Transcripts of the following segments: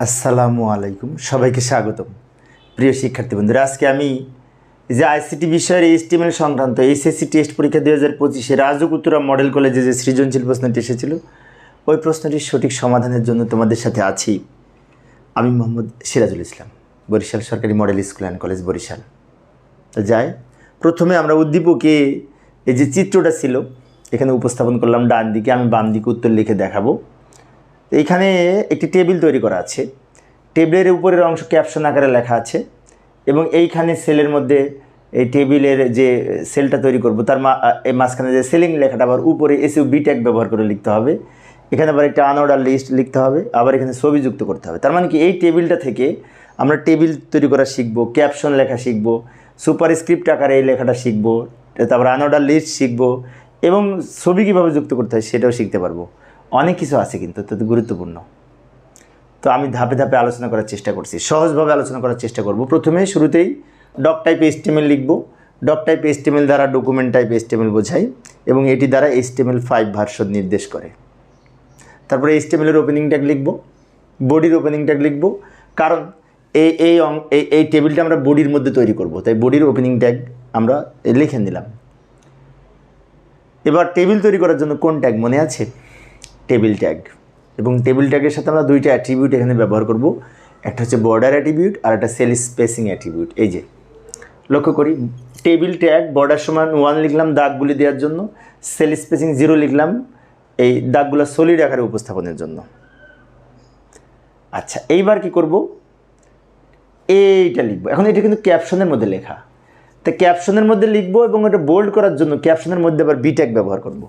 আসসালামু আলাইকুম। সবাইকে স্বাগতম। প্রিয় শিক্ষার্থী বন্ধুরা, আজকে আমি যে আইসিটি বিষয়ের এইচটিএমএল সংক্রান্ত এইচএসসি টেস্ট পরীক্ষা দুই হাজার পঁচিশে রাজুক উত্তরা মডেল কলেজে যে সৃজনশীল প্রশ্নটি এসেছিল, ওই প্রশ্নটির সঠিক সমাধানের জন্য তোমাদের সাথে আছি আমি মোহাম্মদ সিরাজুল ইসলাম, বরিশাল সরকারি model school and college Barishal. যাই, প্রথমে আমরা উদ্দীপকে এই যে চিত্রটা ছিল, এখানে উপস্থাপন করলাম ডান দিকে, আমি বাম দিকে উত্তর লিখে দেখাবো। তো এইখানে একটি টেবিল তৈরি করা আছে। টেবিলের উপরের অংশ ক্যাপশন আকারে লেখা আছে এবং এইখানে সেলের মধ্যে এই টেবিলের যে সেলটা তৈরি করব, তার মাঝখানে যে সেলিং লেখাটা, আবার উপরে এসে বি ব্যবহার করে লিখতে হবে। এখানে আবার একটা আনঅর্ডার লিস্ট লিখতে হবে, আবার এখানে ছবি যুক্ত করতে হবে। তার মানে কি, এই টেবিলটা থেকে আমরা টেবিল তৈরি করা শিখব, ক্যাপশন লেখা শিখব সুপার স্ক্রিপ্ট আকারে এই লেখাটা শিখব, তারপর আনঅর্ডার লিস্ট শিখব এবং ছবি কীভাবে যুক্ত করতে হয় সেটাও শিখতে পারব। অনেক কিছু আছে কিন্তু, তো গুরুত্বপূর্ণ। তো আমি ধাপে ধাপে আলোচনা করার চেষ্টা করছি, সহজভাবে আলোচনা করার চেষ্টা করব। প্রথমে শুরুতেই ডক টাইপ এস্টিমেল লিখব। ডক টাইপ এস্টিমেল দ্বারা ডকুমেন্ট টাইপ এস্টিমেল বোঝাই এবং এটি দ্বারা এস্টিমেল ফাইভ ভার্সন নির্দেশ করে। তারপরে এস্টিমেলের ওপেনিং ট্যাগ লিখব বডির ওপেনিং ট্যাগ লিখব, কারণ এই এই অং- এই এই টেবিলটা আমরা বডির মধ্যে তৈরি করব, তাই বডির ওপেনিং ট্যাগ আমরা লিখে নিলাম। এবার টেবিল তৈরি করার জন্য কোন ট্যাগ মনে আছে? টেবিল ট্যাগ এবং টেবিল ট্যাগের সাথে আমরা দুইটা অ্যাট্রিবিউট এখানে ব্যবহার করব। একটা হচ্ছে বর্ডার অ্যাট্রিবিউট আর একটা সেল স্পেসিং অ্যাট্রিবিউট এই যে, লক্ষ্য করি টেবিল ট্যাগ বর্ডার সমান ওয়ান লিখলাম দাগগুলি দেওয়ার জন্য সেল স্পেসিং জিরো লিখলাম এই দাগগুলো সলিড আকারে উপস্থাপনের জন্য। আচ্ছা এইবার কি করব? এইটা লিখব। এখন এটা কিন্তু ক্যাপশনের মধ্যে লেখা। তো ক্যাপশনের মধ্যে লিখব এবং এটা বোল্ড করার জন্য ক্যাপশনের মধ্যে আবার বিট্যাগ ব্যবহার করব।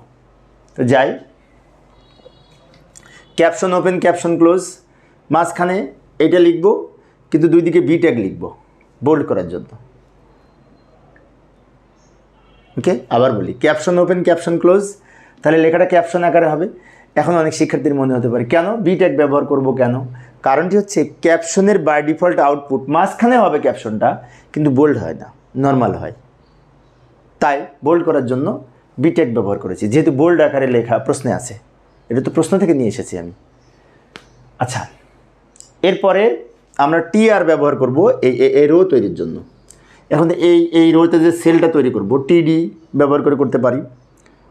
তো যাই ক্যাপশন ওপেন, ক্যাপশন ক্লোজ। মাঝখানে এটা লিখব, কিন্তু দুই দিকে বি ট্যাগ লিখব বোল্ড করার জন্য। ওকে আবার বলি, ক্যাপশন ওপেন, ক্যাপশন ক্লোজ। তাহলে লেখাটা ক্যাপশন আকারে হবে। এখন অনেক শিক্ষার্থীর মনে হতে পারে, কেন বি ট্যাগ ব্যবহার করব কেন? কারণটি হচ্ছে, ক্যাপশনের বাই ডিফল্ট আউটপুট মাঝখানে হবে ক্যাপশনটা, কিন্তু বোল্ড হয় না নর্মাল হয়। তাই বোল্ড করার জন্য বিটেক ব্যবহার করেছি। যেহেতু বোল্ড আকারে লেখা প্রশ্নে আছে। এটা তো প্রশ্ন থেকে নিয়ে এসেছি আমি। আচ্ছা এরপরে আমরা টি আর ব্যবহার করব এই, এই- রো তৈরির জন্য। এখন এই এই রোতে যে সেলটা তৈরি করব টিডি ব্যবহার করে করতে পারি,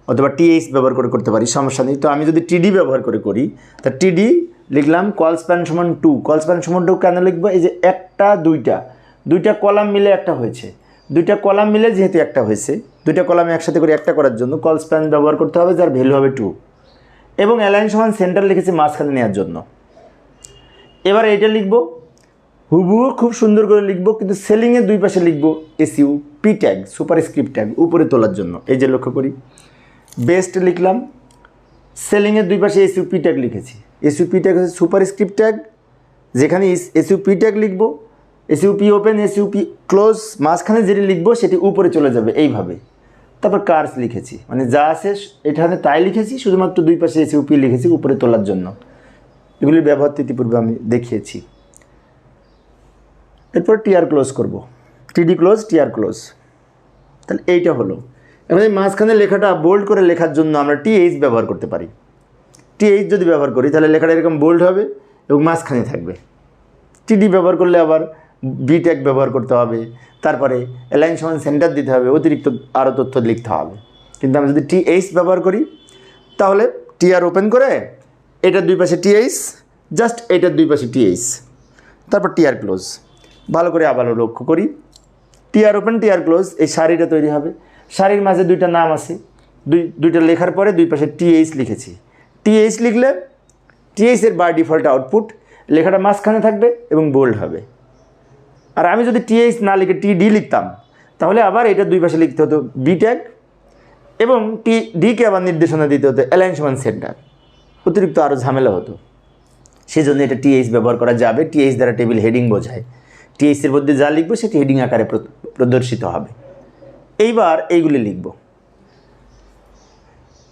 অথবা টিএইচ ব্যবহার করে করতে পারি, সমস্যা নেই। তো আমি যদি টিডি ব্যবহার করে করি, তা টিডি লিখলাম কল স্প্যান সমান টু কল স্প্যান সমান টু কেন লিখব? এই যে একটা, দুইটা। দুইটা কলাম মিলে একটা হয়েছে। দুইটা কলাম মিলে যেহেতু একটা হয়েছে, দুইটা কলামে একসাথে করে একটা করার জন্য কল স্প্যান ব্যবহার করতে হবে, যার ভ্যালু হবে টু এবং অ্যালাইন সমান সেন্টার লিখেছি মাঝখানে নেওয়ার জন্য। এবার এটা লিখব। হুবহু খুব সুন্দর করে লিখব, কিন্তু সেলিংয়ের দুই পাশে লিখব SU, P tag, superscript tag, উপরে তোলার জন্য। এই যে লক্ষ্য করি। বেস্ট লিখলাম। সেলিংয়ের দুই পাশে এসইউ, পি ট্যাগ লিখেছি। এসইউ, পি ট্যাগ হচ্ছে সুপার স্ক্রিপ্ট ট্যাগ। যেখানে এসইউ, পি ট্যাগ লিখব। SU, P open, SU, P close. মাঝখানে যেটি লিখব, সেটি উপরে চলে যাবে এইভাবে। তারপর কার্স লিখেছি। মানে যা আছে এখানে তাই লিখেছি, শুধুমাত্র দুই পাশে এসইউ পি লিখেছি উপরে তোলার জন্য। এগুলির ব্যবহার ইতিপূর্বে আমি দেখিয়েছি। এরপর টিআর ক্লোজ করব। টিডি ক্লোজ টিআর ক্লোজ তাহলে এইটা হলো। এবার এই মাঝখানে লেখাটা বোল্ড করে লেখার জন্য আমরা টিএইচ ব্যবহার করতে পারি। টিএইচ যদি ব্যবহার করি, তাহলে লেখাটা এরকম বোল্ড হবে এবং মাঝখানে থাকবে। টিডি ব্যবহার করলে আবার বি ট্যাগ ব্যবহার করতে হবে, তারপরে অ্যালাইন সমান সেন্টার দিতে হবে, অতিরিক্ত আরও তথ্য লিখতে হবে। কিন্তু আমি যদি টিএইচ ব্যবহার করি, তাহলে টিআর ওপেন করে এটার দুই পাশে টিএইচ জাস্ট এটার দুই পাশে টিএইচ তারপর টিআর ক্লোজ ভালো করে আবারও লক্ষ্য করি। টিআর ওপেন টিআর ক্লোজ এই শাড়িটা তৈরি হবে। শাড়ির মাঝে দুইটা নাম আছে। দুই, দুইটা লেখার পরে দুই পাশে টিএইচ লিখেছি। টিএইচ লিখলে টিএইচের বাই ডিফল্ট আউটপুট লেখাটা মাঝখানে থাকবে এবং বোল্ড হবে। আর আমি যদি টিএইচ না লিখে টি ডি লিখতাম, তাহলে আবার এটা দুই পাশে লিখতে হতো বি ট্যাগ এবং টি ডিকে আবার নির্দেশনা দিতে হতো অ্যালাইন সেন্টার অতিরিক্ত আরও ঝামেলা হতো। সেজন্য এটা টিএইচ ব্যবহার করা যাবে। টিএইচ দ্বারা টেবিল হেডিং বোঝায়। টিএইচের মধ্যে যা লিখব সেটি হেডিং আকারে প্র- প্রদর্শিত হবে। এইবার এইগুলি লিখব।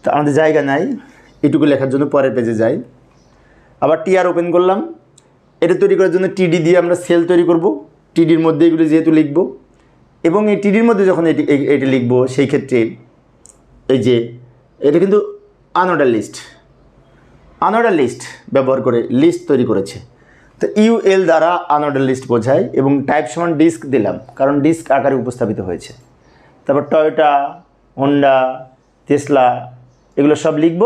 তো আমাদের জায়গা নাই। এটুকু লেখার জন্য পরের পেজে যাই। আবার টিআর ওপেন করলাম। এটা তৈরি করার জন্য টিডি দিয়ে আমরা সেল তৈরি করব। টিডির মধ্যে এগুলো যেহেতু লিখব, এবং এই টিডির মধ্যে যখন এটি এটি লিখব, সেই ক্ষেত্রে এই যে, এটা কিন্তু আনঅর্ডার লিস্ট আনঅর্ডার লিস্ট ব্যবহার করে লিস্ট তৈরি করেছে। তো ইউ এল দ্বারা আনঅর্ডার লিস্ট বোঝায়, এবং টাইপ সমান ডিস্ক দিলাম, কারণ ডিস্ক আকারে উপস্থাপিত হয়েছে। তারপর টয়োটা হন্ডা টেসলা এগুলো সব লিখব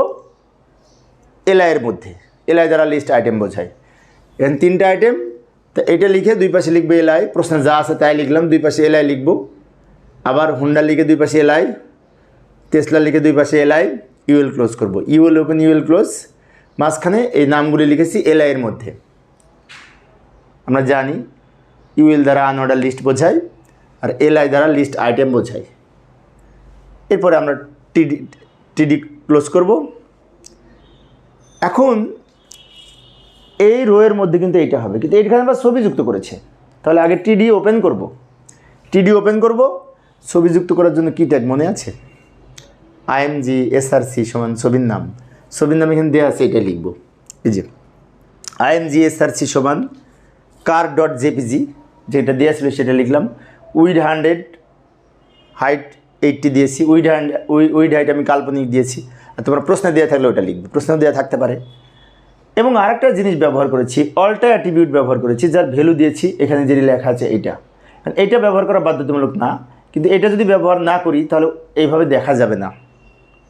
এলআইয়ের মধ্যে এলআই দ্বারা লিস্ট আইটেম বোঝায়। এখানে তিনটা আইটেম তো এটা লিখে দুই পাশে লিখবে এলআই, প্রশ্নে যা আছে তাই লিখলাম, দুই পাশে এলআই লিখব। আবার হুন্ডা লিখে দুই পাশে এলআই টেসলা লিখে দুই পাশে এলআই ইউএল ক্লোজ করব। ইউএল ওপেন ইউএল ক্লোজ মাঝখানে এই নামগুলি লিখেছি এলআই এর মধ্যে। আমরা জানি ইউএল দ্বারা আনঅর্ডার লিস্ট বোঝায়, আর এলআই দ্বারা লিস্ট আইটেম বোঝায়। এরপরে আমরা টিডি টিডি ক্লোজ করব। এখন এই রোয়ের মধ্যে কিন্তু এইটা হবে। কিন্তু এইখানে আবার ছবি যুক্ত করেছে। তাহলে আগে টিডি ওপেন করব। টিডি ওপেন করব। ছবি যুক্ত করার জন্য কী ট্যাগ মনে আছে? আইএমজি এসআরসি সমান ছবির নাম। ছবির নাম এখানে দেওয়া আছে এটা লিখব। এই যে আইএমজি এসআরসি সমান কার ডট জেপিজি যেটা দেওয়া ছিল সেটা লিখলাম। উইড হান্ড্রেড হাইট এইটটি দিয়েছি। উইড হ্যান্ড উইড হাইট আমি কাল্পনিক দিয়েছি। আর তোমার প্রশ্ন দেওয়া থাকলে ওটা লিখবে। প্রশ্ন দেওয়া থাকতে পারে। এবং আরেকটা জিনিস ব্যবহার করেছি অল্টা অ্যাটিবিউট ব্যবহার করেছি, যার ভ্যালু দিয়েছি, এখানে যেটি লেখা আছে কারণ এইটা ব্যবহার করা বাধ্যতামূলক না, কিন্তু এটা যদি ব্যবহার না করি, তাহলে এইভাবে দেখা যাবে না।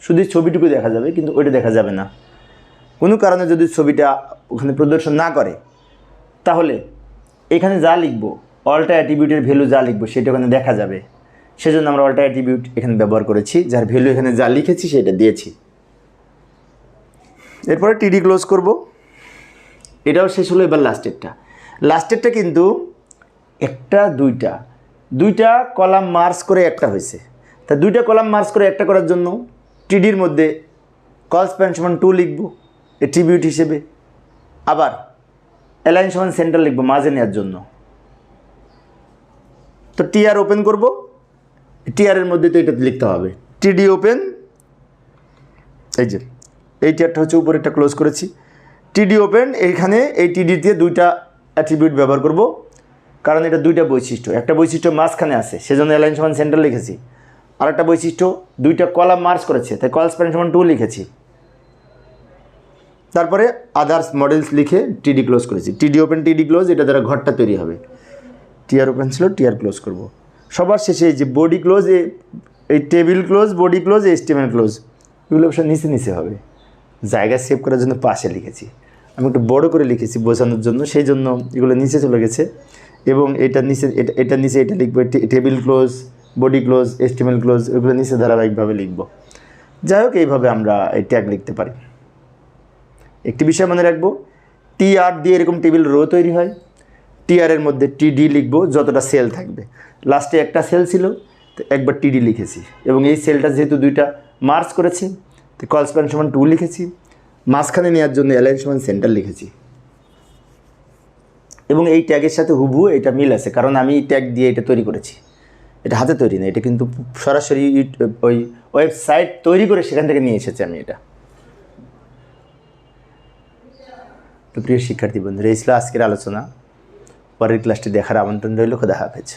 শুধু ছবিটুকু দেখা যাবে, কিন্তু ওইটা দেখা যাবে না। কোনো কারণে যদি ছবিটা ওখানে প্রদর্শন না করে, তাহলে এখানে যা লিখব অল্টা অ্যাটিবিউটের ভ্যালু যা লিখব, সেটা ওখানে দেখা যাবে। সেজন্য আমরা অল্টা অ্যাটিবিউট এখানে ব্যবহার করেছি, যার ভ্যালু এখানে যা লিখেছি, সেটা দিয়েছি। এরপরে টিডি ক্লোজ করব। এটাও শেষ হলো এবার লাস্টেরটা লাস্টেরটা কিন্তু একটা, দুইটা। দুইটা কলাম মার্চ করে একটা হয়েছে। তা দুইটা কলাম মার্চ করে একটা করার জন্য টিডির মধ্যে কল স্প্যান সমান টু লিখব এট্রিবিউট হিসেবে। আবার অ্যালাইন সমান সেন্টার লিখব মাঝে নেওয়ার জন্য। তো টিআর ওপেন করব। টিআরের মধ্যে তো এটা লিখতে হবে। টিডি ওপেন এই যে, এই টিআরটা হচ্ছে উপরেরটা ক্লোজ করেছি। টিডি ওপেন এইখানে এই টিডি দিয়ে দুইটা অ্যাট্রিবিউট ব্যবহার করব। কারণ এটা দুইটা বৈশিষ্ট্য। একটা বৈশিষ্ট্য মাঝখানে আছে, সেজন্য অ্যালাইন সমান সেন্টার লিখেছি। আর একটা বৈশিষ্ট্য, দুইটা কলাম মার্চ করেছে, তাই কল স্প্যান সমান টু লিখেছি। তারপরে আদার্স মডেলস লিখে টিডি ক্লোজ করেছি। টিডি ওপেন টিডি ক্লোজ এটা দ্বারা ঘরটা তৈরি হবে। টিআর ওপেন ছিল টিআর ক্লোজ করব। সবার শেষে এই যে বডি ক্লোজ এ এই table close body close HTML close এগুলো সব নিচে নিচে হবে। জায়গা সেভ করার জন্য পাশে লিখেছি। আমি একটু বড় করে লিখেছি বোঝানোর জন্য, সেই জন্য এগুলো নিচে চলে গেছে। এবং এটা নিচে, এটা এটা নিচে এটা লিখব table close body close HTML close এগুলো নিচে ধারাবাহিকভাবে লিখব। যাই হোক, এইভাবে আমরা এই ট্যাগ লিখতে পারি। একটি বিষয় মনে রাখব টি আর দিয়ে এরকম টেবিল রো তৈরি হয়। টিআর এর মধ্যে টিডি লিখব, যতটা সেল থাকবে। লাস্টে একটা সেল ছিল, তো একবার টিডি লিখেছি। এবং এই সেলটা যেহেতু দুইটা মার্চ করেছি, তো কলস্প্যান সমান টু লিখেছি। মাঝখানে নেওয়ার জন্য অ্যালাইন সমান সেন্টার লিখেছি। এবং এই ট্যাগের সাথে হুবহু এটা মিল আছে, কারণ আমি ট্যাগ দিয়ে এটা তৈরি করেছি। এটা হাতে তৈরি না, এটা কিন্তু সরাসরি ওই ওয়েবসাইট তৈরি করে সেখান থেকে নিয়ে এসেছি আমি এটা। তো প্রিয় শিক্ষার্থী বন্ধুরা, এই ছিল আজকের আলোচনা। পরের ক্লাসটি দেখার আমন্ত্রণ রইল, খোদা হাফেজ।